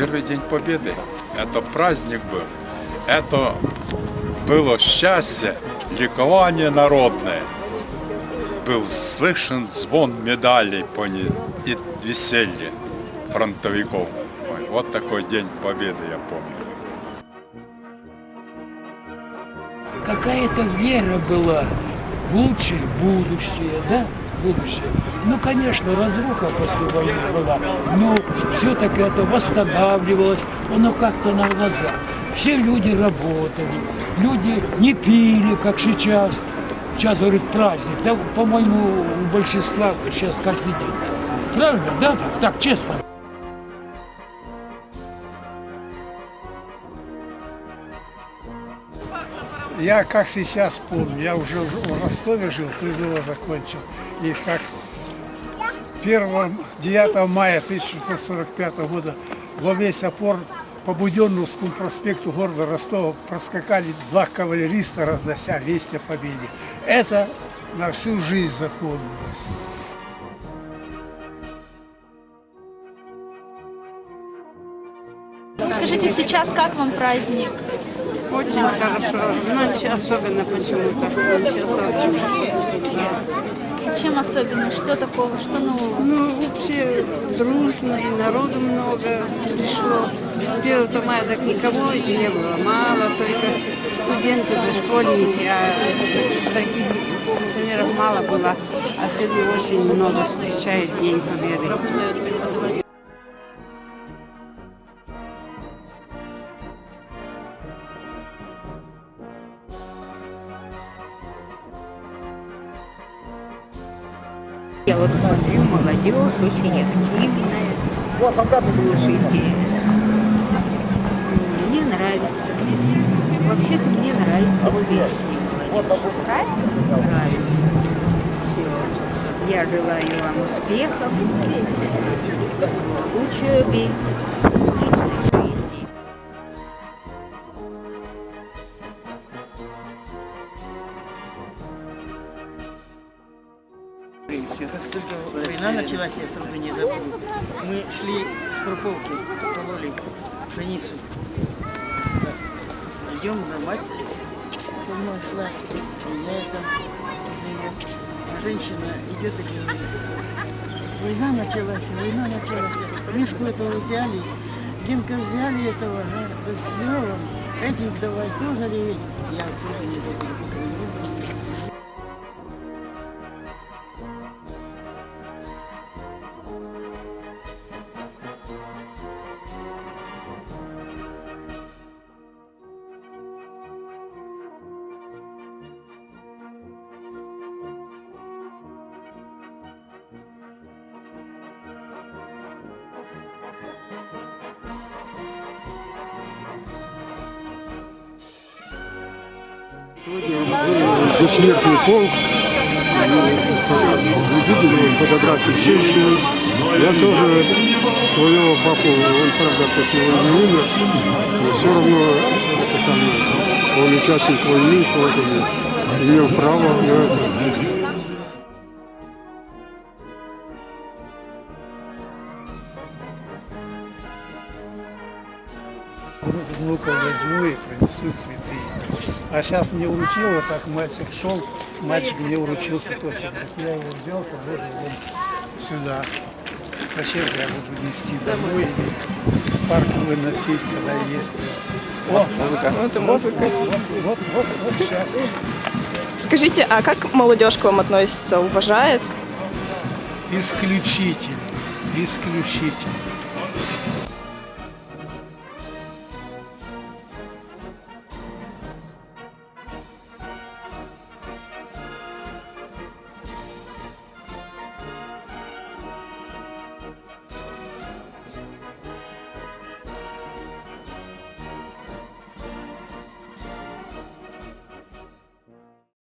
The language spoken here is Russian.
первый день победы. Это праздник был. Это было счастье, ликование народное. Был слышен звон медалей по ней и веселье фронтовиков. Ой, вот такой день победы я помню. какая-то вера была в лучшее будущее, да, будущее. Ну, конечно, разруха после войны была, но все-таки это восстанавливалось, оно как-то на глазах. Все люди работали, люди не пили, как сейчас. Сейчас, говорит, праздник. Да, по-моему, у большинства сейчас каждый день. Правильно, да? Так, честно. Я как сейчас помню, я уже в Ростове жил, призыва закончил. И как 1 9 мая 1645 года во весь опор по Буденновскому проспекту города Ростова проскакали два кавалериста, разнося весть о победе. Это на всю жизнь запомнилось. Скажите, сейчас как вам праздник? Очень хорошо. Ночь особенно почему-то. Ночь особенно. Чем особенно? Что такого? Что нового? Ну, вообще дружно, и народу много пришло. 1 мая так никого и не было. Мало, только студенты да школьники, а таких пенсионеров мало было. А сегодня очень много встречает День Победы. Я вот смотрю, молодежь очень активная. Слушайте, мне нравится. Вообще-то мне нравится песни. Нравится? Нравится. Все. Я желаю вам успехов учебе, Как только война началась, я сразу не забыл. Мы шли с прополки, пололи пшеницу. Так, идем, на мать со мной шла, и я это. А женщина идет и говорит, война началась, война началась. Мишку этого взяли, Генка взяли этого, да Лёвом, этих давай тоже реветь. Я отсюда не забыл. Бессмертный полк. Вы видели фотографии еще. Я тоже своего папу, он правда после войны умер, но все равно это самое, он участник войны, поэтому имел право на это. Внука возьму и принесу цветы. А сейчас мне уручил, вот так мальчик шел, мальчик мне уручил цветочек. Так я его взял, положил сюда. Зачем я буду нести домой или из парка выносить, когда есть. О, музыка. Это Вот, музыка. вот, вот, вот, вот, вот сейчас. Скажите, а как молодежь к вам относится? Уважает? Исключительно, исключительно.